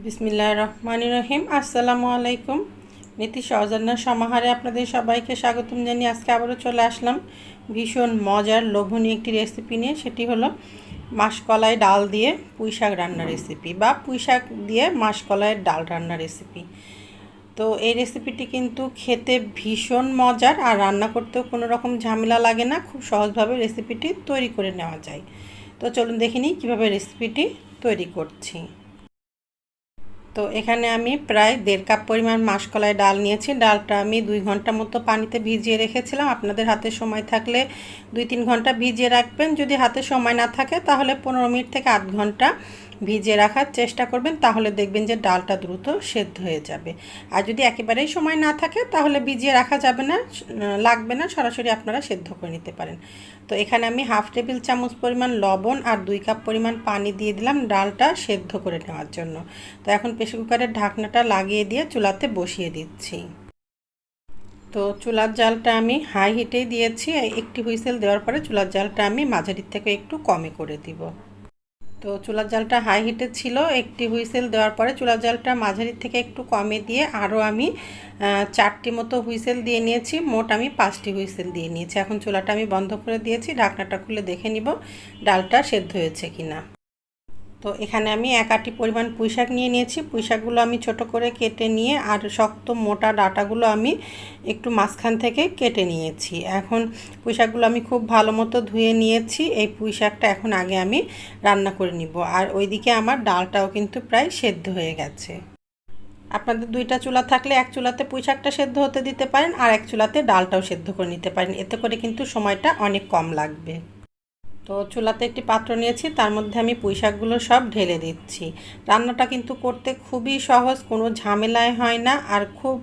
বিসমিল্লাহ রহমান রহিম আসসালামু আলাইকুম। নীতি সহজান্নার সমাহারে আপনাদের সবাইকে স্বাগতম জানিয়ে আজকে আবারও চলে আসলাম। ভীষণ মজার, লোভনীয় একটি রেসিপি নিয়ে। সেটি হলো মাসকলাই ডাল দিয়ে পুঁই শাক রান্নার রেসিপি বা পুঁই শাক দিয়ে মাসকলাইয়ের ডাল রান্নার রেসিপি তো এই রেসিপিটি কিন্তু খেতে ভীষণ মজার আর রান্না করতেও কোনো রকম ঝামেলা লাগে না। খুব সহজভাবে রেসিপিটি তৈরি করে নেওয়া যায়। তো চলুন দেখে নিই কীভাবে রেসিপিটি তৈরি করছি। তো এখানে আমি প্রায় দেড় কাপ পরিমাণ মাসকলাই ডাল নিয়েছি। ডালটা আমি দুই ঘণ্টা মতো পানিতে ভিজিয়ে রেখেছিলাম। আপনাদের হাতে সময় থাকলে দুই তিন ঘণ্টা ভিজিয়ে রাখবেন। যদি হাতে সময় না থাকে, তাহলে পনেরো মিনিট থেকে আধ ঘণ্টা ভিজিয়ে রাখার চেষ্টা করবেন, তাহলে দেখবেন যে ডালটা দ্রুত সেদ্ধ হয়ে যাবে। আর যদি একেবারেই সময় না থাকে, তাহলে ভিজিয়ে রাখা যাবে না লাগবে না, সরাসরি আপনারা সেদ্ধ করে নিতে পারেন। তো এখানে আমি হাফ টেবিল চামচ পরিমাণ লবণ আর দুই কাপ পরিমাণ পানি দিয়ে দিলাম ডালটা সেদ্ধ করে নেওয়ার জন্য। তো এখন প্রেশার কুকারের ঢাকনাটা লাগিয়ে দিয়ে চুলাতে বসিয়ে দিচ্ছি। তো চুলার জালটা আমি হাই হিটেই দিয়েছি, একটি হুইসেল দেওয়ার পরে চুলার জালটা আমি মাঝারির থেকে একটু কমে করে দিব। তো চুলার জালটা হাই হিটে ছিল, একটি হুইসেল দেওয়ার পরে চুলার জালটা মাঝারি থেকে একটু কমে দিয়ে আরও আমি চারটি মতো হুইসেল দিয়ে নিয়েছি, মোট আমি পাঁচটি হুইসেল দিয়ে নিয়েছি। এখন চুলাটা আমি বন্ধ করে দিয়েছি, ঢাকনাটা খুলে দেখে নিব, ডালটা সেদ্ধ হয়েছে কিনা। তো এখানে আমি এক আটি পরিমাণ পুঁইশাক নিয়ে নিয়েছি। পুঁইশাকগুলো আমি ছোট করে কেটে নিয়ে আর শক্ত মোটা ডাটাগুলো আমি একটু মাঝখান থেকে কেটে নিয়েছি। এখন পুঁইশাকগুলো আমি খুব ভালো মতো ধুয়ে নিয়েছি। এই পুঁইশাকটা এখন আগে আমি রান্না করে নিব। আর ওইদিকে আমার ডালটাও কিন্তু প্রায় সেদ্ধ হয়ে গেছে। আপনাদের দুইটা চুলা থাকলে এক চুলাতে পুঁইশাকটা সেদ্ধ হতে দিতে পারেন আর এক চুলাতে ডালটাও সেদ্ধ করে নিতে পারেন। এতে করে কিন্তু সময়টা অনেক কম লাগবে। তো চুলাতে একটি পাত্র নিয়েছি, তার মধ্যে আমি পুঁই শাকগুলো সব ঢেলে দিচ্ছি। রান্নাটা কিন্তু করতে খুবই সহজ, কোনো ঝামেলায় হয় না আর খুব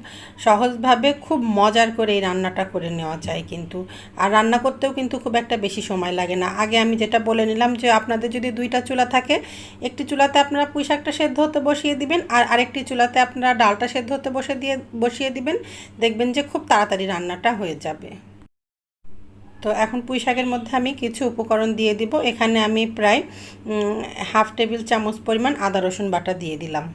সহজভাবে খুব মজার করে এই রান্নাটা করে নেওয়া যায় কিন্তু। আর রান্না করতেও কিন্তু খুব একটা বেশি সময় লাগে না। আগে আমি যেটা বলে নিলাম যে আপনাদের যদি দুইটা চুলা থাকে, একটি চুলাতে আপনারা পুঁই শাকটা সেদ্ধ হতে বসিয়ে দিবেন আর আরেকটি চুলাতে আপনারা ডালটা সেদ্ধ হতে বসে দিয়ে, বসিয়ে দিবেন, দেখবেন যে খুব তাড়াতাড়ি রান্নাটা হয়ে যাবে। তো এখন পুঁই শাকের মধ্যে আমি কিছু উপকরণ দিয়ে দিব। এখানে আমি প্রায় হাফ টেবিল চামচ পরিমাণ আদা রসুন বাটা দিয়ে দিলাম।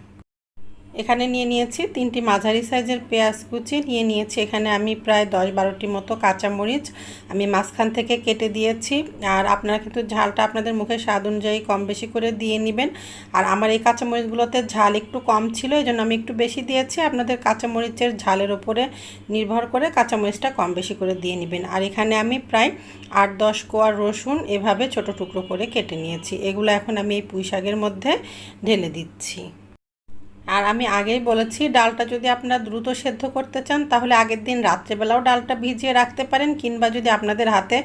এখানে নিয়ে নিয়েছি তিনটি মাঝারি সাইজের পেঁয়াজ কুচি। নিয়ে নিয়েছি এখানে আমি প্রায় দশ বারোটি মতো কাঁচামরিচ। আমি মাঝখান থেকে কেটে দিয়েছি। আর আপনারা কিন্তু ঝালটা আপনাদের মুখে স্বাদ অনুযায়ী কম বেশি করে দিয়ে নেবেন। আর আমার এই কাঁচামরিচগুলোতে ঝাল একটু কম ছিল এই জন্য আমি একটু বেশি দিয়েছি। আপনাদের কাঁচামরিচের ঝালের ওপরে নির্ভর করে কাঁচামরিচটা কম বেশি করে দিয়ে নেবেন। আর এখানে আমি প্রায় আট দশ কোয়া রসুন এভাবে ছোট টুকরো করে কেটে নিয়েছি। এগুলো এখন আমি এই পুঁই শাকের মধ্যে ঢেলে দিচ্ছি। আর আমি আগেই বলেছি, ডালটা যদি আপনারা দ্রুত সেদ্ধ করতে চান, তাহলে আগের দিন রাত্রেবেলাও ডালটা ভিজিয়ে রাখতে পারেন, কিংবা যদি আপনাদের হাতে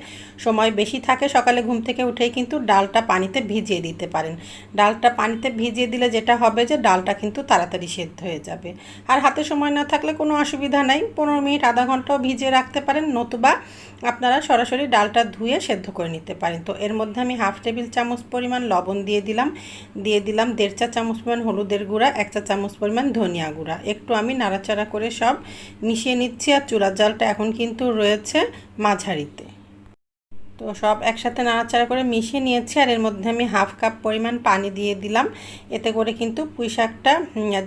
সময় বেশি থাকে, সকালে ঘুম থেকে উঠেই কিন্তু ডালটা পানিতে ভিজিয়ে দিতে পারেন। ডালটা পানিতে ভিজিয়ে দিলে যেটা হবে যে, ডালটা কিন্তু তাড়াতাড়ি সেদ্ধ হয়ে যাবে। আর হাতে সময় না থাকলে কোনো অসুবিধা নাই, পনেরো মিনিট, আধা ঘন্টাও ভিজিয়ে রাখতে পারেন, নতুবা আপনারা সরাসরি ডালটা ধুয়ে সেদ্ধ করে নিতে পারেন। তো এর মধ্যে আমি হাফ টেবিল চামচ পরিমাণ লবণ দিয়ে দিলাম দিয়ে দিলাম দেড় চা চামচ পরিমাণ হলুদের গুঁড়া, এক চা চামচ পরিমাণ ধনিয়া গুঁড়া। একটু আমি নাড়াচাড়া করে সব মিশিয়ে নিচ্ছি আর চুলার জালটা এখন কিন্তু রয়েছে মাঝারিতে। তো সব একসাথে নাড়াচাড়া করে মিশিয়ে নিয়েছি আর এর মধ্যে আমি হাফ কাপ পরিমাণ পানি দিয়ে দিলাম। এতে করে কিন্তু পুঁই শাকটা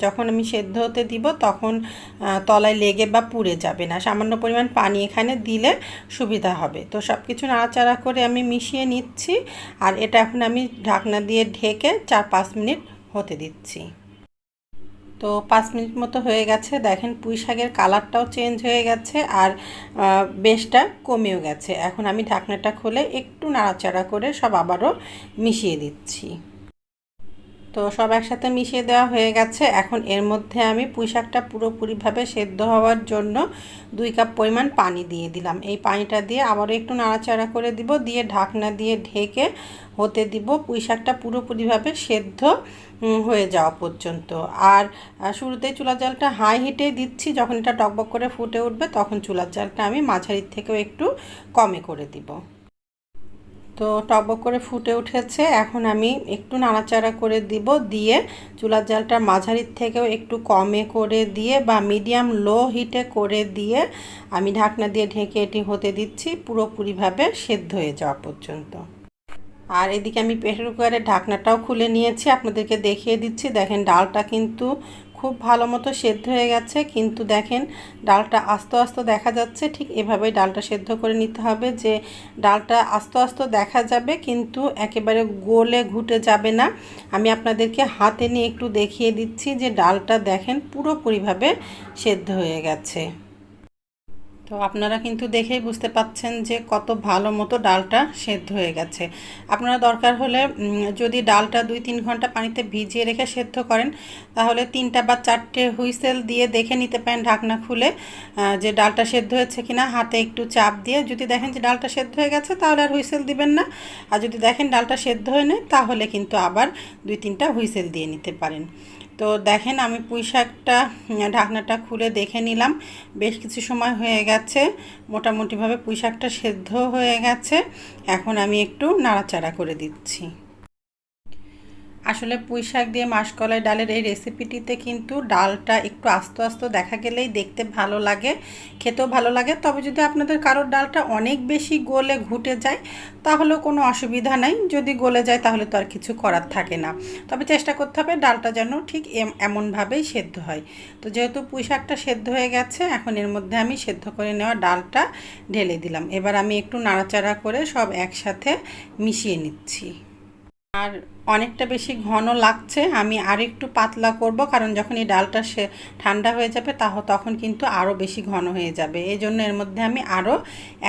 যখন আমি সেদ্ধ হতে দিব তখন তলায় লেগে বা পুড়ে যাবে না। সামান্য পরিমাণ পানি এখানে দিলে সুবিধা হবে। তো সব কিছু নাড়াচাড়া করে আমি মিশিয়ে নিচ্ছি আর এটা এখন আমি ঢাকনা দিয়ে ঢেকে চার পাঁচ মিনিট হতে দিচ্ছি। তো পাঁচ মিনিট মতো হয়ে গেছে। দেখেন পুঁই শাকের কালারটাও চেঞ্জ হয়ে গেছে আর বেশটা কমেও গেছে। এখন আমি ঢাকনাটা খুলে একটু নাড়াচাড়া করে সব আবারও মিশিয়ে দিচ্ছি। তো সব একসাথে মিশিয়ে দেওয়া হয়ে গেছে। এখন এর মধ্যে আমি পুঁই শাকটা পুরোপুরিভাবে সেদ্ধ হওয়ার জন্য দুই কাপ পরিমাণ পানি দিয়ে দিলাম। এই পানিটা দিয়ে আবারও একটু নাড়াচাড়া করে দিব, দিয়ে ঢাকনা দিয়ে ঢেকে হতে দিব। পুঁই শাকটা পুরোপুরিভাবে সেদ্ধ হয়ে যাওয়া পর্যন্ত। আর শুরুতে চুলার জালটা হাই হিটে দিচ্ছি। যখন এটা টকবক করে ফুটে উঠবে তখন চুলার জালটা আমি মাঝারির থেকেও একটু কমে করে দিব। তো টকবক করে ফুটে উঠেছে। এখন আমি একটু নাড়াচাড়া করে দিব দিয়ে চুলার জালটা মাঝারির থেকেও একটু কমে করে দিয়ে বা মিডিয়াম লো হিটে করে দিয়ে আমি ঢাকনা দিয়ে ঢেকে এটি হতে দিচ্ছি পুরোপুরিভাবে সেদ্ধ হয়ে যাওয়া পর্যন্ত। আর এদিকে আমি প্রেশার কুকারের ঢাকনাটাও খুলে নিয়েছি। আপনাদেরকে দেখিয়ে দিচ্ছি। দেখেন ডালটা কিন্তু খুব ভালো মতো সেদ্ধ হয়ে গেছে, কিন্তু দেখেন ডালটা আস্তে আস্তে দেখা যাচ্ছে, ঠিক এভাবে ডালটা সেদ্ধ করে নিতে হবে যে ডালটা আস্তে আস্তে দেখা যাবে, কিন্তু একেবারে গোলে ঘুটে যাবে না। আমি আপনাদেরকে হাতে নিয়ে একটু দেখিয়ে দিচ্ছি যে ডালটা দেখেন পুরোপুরিভাবে সেদ্ধ হয়ে গেছে। তো আপনারা কিন্তু দেখেই বুঝতে পাচ্ছেন যে কত ভালো মতো ডালটা সেদ্ধ হয়ে গেছে। আপনারা দরকার হলে যদি ডালটা দুই তিন ঘণ্টা পানিতে ভিজিয়ে রেখে সেদ্ধ করেন, তাহলে তিনটা বা চারটে হুইসেল দিয়ে দেখে নিতে পারেন ঢাকনা খুলে যে ডালটা সেদ্ধ হয়েছে কিনা, হাতে একটু চাপ দিয়ে। যদি দেখেন যে ডালটা সেদ্ধ হয়ে গেছে, তাহলে আর হুইসেল দিবেন না। আর যদি দেখেন ডালটা সেদ্ধ হয়ে নেয় তাহলে কিন্তু আবার দুই তিনটা হুইসেল দিয়ে নিতে পারেন। তো দেখেন আমি পুঁই শাকটা ঢাকনাটা খুলে দেখে নিলাম। বেশ কিছু সময় হয়ে গেছে, মোটামুটিভাবে পুঁই শাকটা সেদ্ধ হয়ে গেছে। এখন আমি একটু নাড়াচাড়া করে দিচ্ছি। আসলে পুঁই শাক দিয়ে মাসকলাই ডালের এই রেসিপিটিতে কিন্তু ডালটা একটু আস্তে আস্তে দেখা গেলেই দেখতে ভালো লাগে, খেতেও ভালো লাগে। তবে যদি আপনাদের কারোর ডালটা অনেক বেশি গলে ঘুটে যায়, তাহলেও কোনো অসুবিধা নাই। যদি গলে যায়, তাহলে তো আর কিছু করার থাকে না। তবে চেষ্টা করতে হবে ডালটা যেন ঠিক এমনভাবেই সেদ্ধ হয়। তো যেহেতু পুঁই শাকটা সেদ্ধ হয়ে গেছে, এখন এর মধ্যে আমি সেদ্ধ করে নেওয়া ডালটা ঢেলে দিলাম। এবার আমি একটু নাড়াচাড়া করে সব একসাথে মিশিয়ে নিচ্ছি। আর অনেকটা বেশি ঘন লাগছে, আমি আর একটু পাতলা করব, কারণ যখন এই ডালটা সে ঠান্ডা হয়ে যাবে, তাহ, তখন কিন্তু আরও বেশি ঘন হয়ে যাবে। এই জন্য এর মধ্যে আমি আরও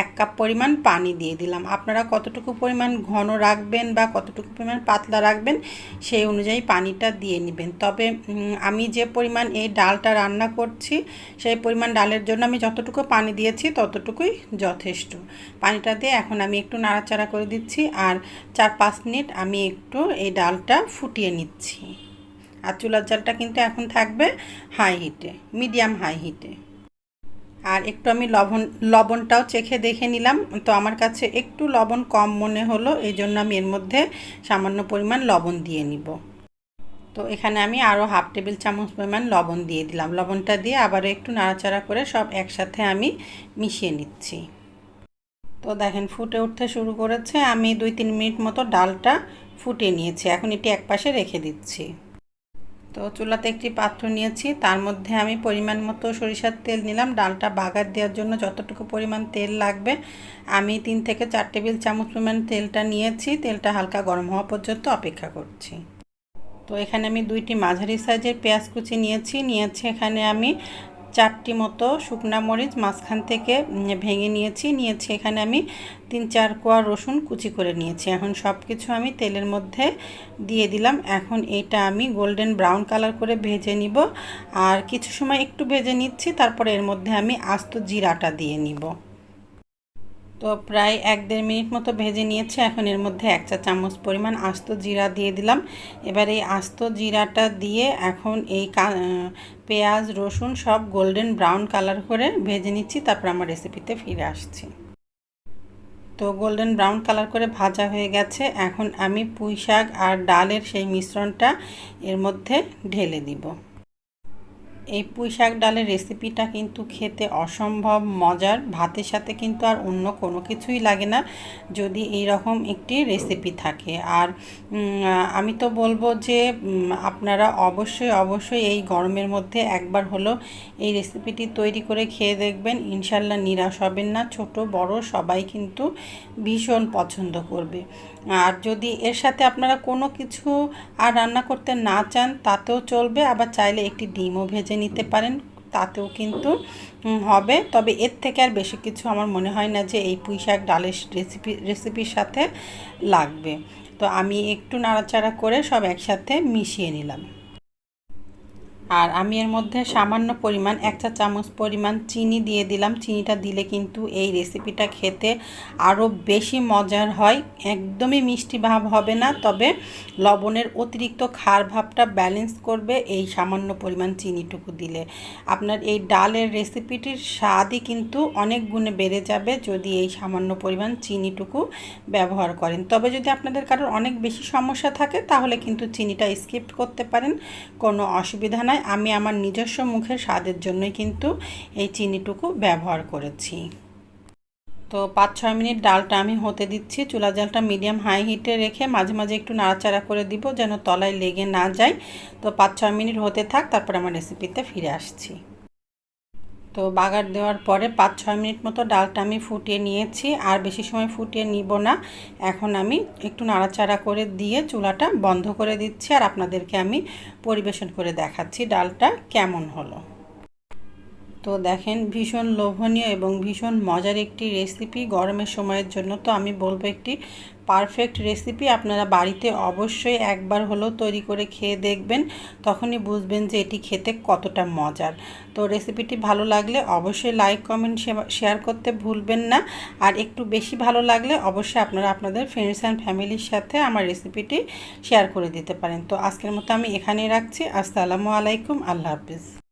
এক কাপ পরিমাণ পানি দিয়ে দিলাম। আপনারা কতটুকু পরিমাণ ঘন রাখবেন বা কতটুকু পরিমাণ পাতলা রাখবেন, সেই অনুযায়ী পানিটা দিয়ে নেবেন। তবে আমি যে পরিমাণ এই ডালটা রান্না করছি, সেই পরিমাণ ডালের জন্য আমি যতটুকু পানি দিয়েছি, ততটুকুই যথেষ্ট। পানিটা দিয়ে এখন আমি একটু নাড়াচাড়া করে দিচ্ছি, আর চার পাঁচ মিনিট আমি একটু এই ডালটা ফুটিয়ে নিচ্ছি। আর চুলার জালটা কিন্তু এখন থাকবে হাই হিটে মিডিয়াম হাই হিটে আর একটু আমি লবণ, লবণটাও চেখে দেখে নিলাম। তো আমার কাছে একটু লবণ কম মনে হলো, এই জন্য আমি এর মধ্যে সামান্য পরিমাণ লবণ দিয়ে নিব। তো এখানে আমি আরও হাফ টেবিল চামচ পরিমাণ লবণ দিয়ে দিলাম। লবণটা দিয়ে আবারও একটু নাড়াচাড়া করে সব একসাথে আমি মিশিয়ে নিচ্ছি। তো দেখেন, ফুটে উঠতে শুরু করেছে। আমি দুই তিন মিনিট মতো ডালটা ফুটিয়ে নিয়েছি। এখন এটি একপাশে রেখে দিচ্ছি। তো চুলাতে একটি পাত্র নিয়েছি। তার মধ্যে আমি পরিমাণ মতো সরিষার তেল নিলাম। ডালটা বাগার দেওয়ার জন্য যতটুকু পরিমাণ তেল লাগবে, আমি তিন থেকে চার টেবিল চামচ পরিমাণ তেলটা নিয়েছি। তেলটা হালকা গরম হওয়া পর্যন্ত অপেক্ষা করছি। তো এখানে আমি দুইটি মাঝারি সাইজের পেঁয়াজ কুচি নিয়েছি। নিয়েছি এখানে আমি চারটি মতো শুকনা মরিচ মাঝখান থেকে ভেঙে নিয়েছি। নিয়েছি এখানে আমি তিন চার কোয়া রসুন কুচি করে নিয়েছি। এখন সব কিছু আমি তেলের মধ্যে দিয়ে দিলাম। এখন এটা আমি গোল্ডেন ব্রাউন কালার করে ভেজে নিব। আর কিছু সময় একটু ভেজে নিচ্ছি, তারপরে এর মধ্যে আমি আস্ত জিরাটা দিয়ে নিব। তো প্রায় এক দেড় মিনিট মতো ভেজে নিয়েছে। এখন এর মধ্যে এক চা চামচ পরিমাণ আস্ত জিরা দিয়ে দিলাম। এবার এই আস্ত জিরাটা দিয়ে এখন এই পেঁয়াজ, রসুন সব গোল্ডেন ব্রাউন কালার করে ভেজে নিচ্ছি। তারপর আমার রেসিপিতে ফিরে আসছি। তো গোল্ডেন ব্রাউন কালার করে ভাজা হয়ে গেছে। এখন আমি পুঁই শাক আর ডালের সেই মিশ্রণটা এর মধ্যে ঢেলে দিব। এই পুঁই শাক ডালের রেসিপিটা কিন্তু খেতে অসম্ভব মজার। ভাতের সাথে কিন্তু আর অন্য কোনো কিছুই লাগে না, যদি এই রকম একটি রেসিপি থাকে। আর আমি তো বলব যে আপনারা অবশ্যই অবশ্যই এই গরমের মধ্যে একবার হলো এই রেসিপিটি তৈরি করে খেয়ে দেখবেন। ইনশাল্লাহ নিরাশ হবেন না। ছোট, বড় সবাই কিন্তু ভীষণ পছন্দ করবে। আর যদি এর সাথে আপনারা কোনো কিছু আর রান্না করতে না চান, তাতেও চলবে। আবার চাইলে একটি ডিমও ভেজে নিতে পারেন, তাতেও কিন্তু হবে। তবে এর থেকে আর বেশি কিছু আমার মনে হয় না যে এই পুঁই শাক ডালের রেসিপি রেসিপির সাথে লাগবে। তো আমি একটু নাড়াচাড়া করে সব একসাথে মিশিয়ে নিলাম। আর আমি এর মধ্যে সামান্য পরিমাণ এক চা চামচ পরিমাণ চিনি দিয়ে দিলাম। চিনিটা দিলে কিন্তু এই রেসিপিটা খেতে আরও বেশি মজার হয়। একদমই মিষ্টি ভাব হবে না, তবে লবণের অতিরিক্ত খার ভাবটা ব্যালেন্স করবে এই সামান্য পরিমাণ চিনিটুকু দিলে। আপনার এই ডালের রেসিপিটির স্বাদই কিন্তু অনেক গুণে বেড়ে যাবে যদি এই সামান্য পরিমাণ চিনিটুকু ব্যবহার করেন। তবে যদি আপনাদের কারোর অনেক বেশি সমস্যা থাকে, তাহলে কিন্তু চিনিটা স্কিপ করতে পারেন। কোনো অসুবিধা নাই আমি আমার নিজস্ব মুখের স্বাদের জন্যই কিন্তু এই চিনিটুকু ব্যবহার করেছি। তো পাঁচ ছয় মিনিট ডালটা আমি হতে দিচ্ছি। চুলা জালটা মিডিয়াম হাই হিটে রেখে মাঝে মাঝে একটু নাড়াচাড়া করে দিব যেন তলায় লেগে না যায়। তো পাঁচ ছয় মিনিট হতে থাক, তারপর আমার রেসিপিতে ফিরে আসছি। তো বাগার দেওয়ার পরে পাঁচ, ছয় মিনিট মতো ডালটা আমি ফুটিয়ে নিয়েছি। আর বেশি সময় ফুটিয়ে নিব না। এখন আমি একটু নাড়াচাড়া করে দিয়ে চুলাটা বন্ধ করে দিচ্ছি আর আপনাদেরকে আমি পরিবেশন করে দেখাচ্ছি ডালটা কেমন হলো। তো দেখেন ভীষণ লোভনীয় এবং ভীষণ মজার একটি রেসিপি। গরমের সময়ের জন্য তো আমি বলব একটি পারফেক্ট রেসিপি আপনারা বাড়িতে অবশ্যই একবার হলেও তৈরি করে খেয়ে দেখবেন, তখনই বুঝবেন যে এটি খেতে কতটা মজার। তো রেসিপিটি ভালো লাগলে অবশ্যই লাইক কমেন্ট শেয়ার করতে ভুলবেন না। আর একটু বেশি ভালো লাগলে অবশ্যই আপনারা আপনাদের ফ্রেন্ডস অ্যান্ড ফ্যামিলির সাথে আমার রেসিপিটি শেয়ার করে দিতে পারেন। তো আজকের মতো আমি এখানেই রাখছি। আসসালামু আলাইকুম। আল্লাহ হাফিজ।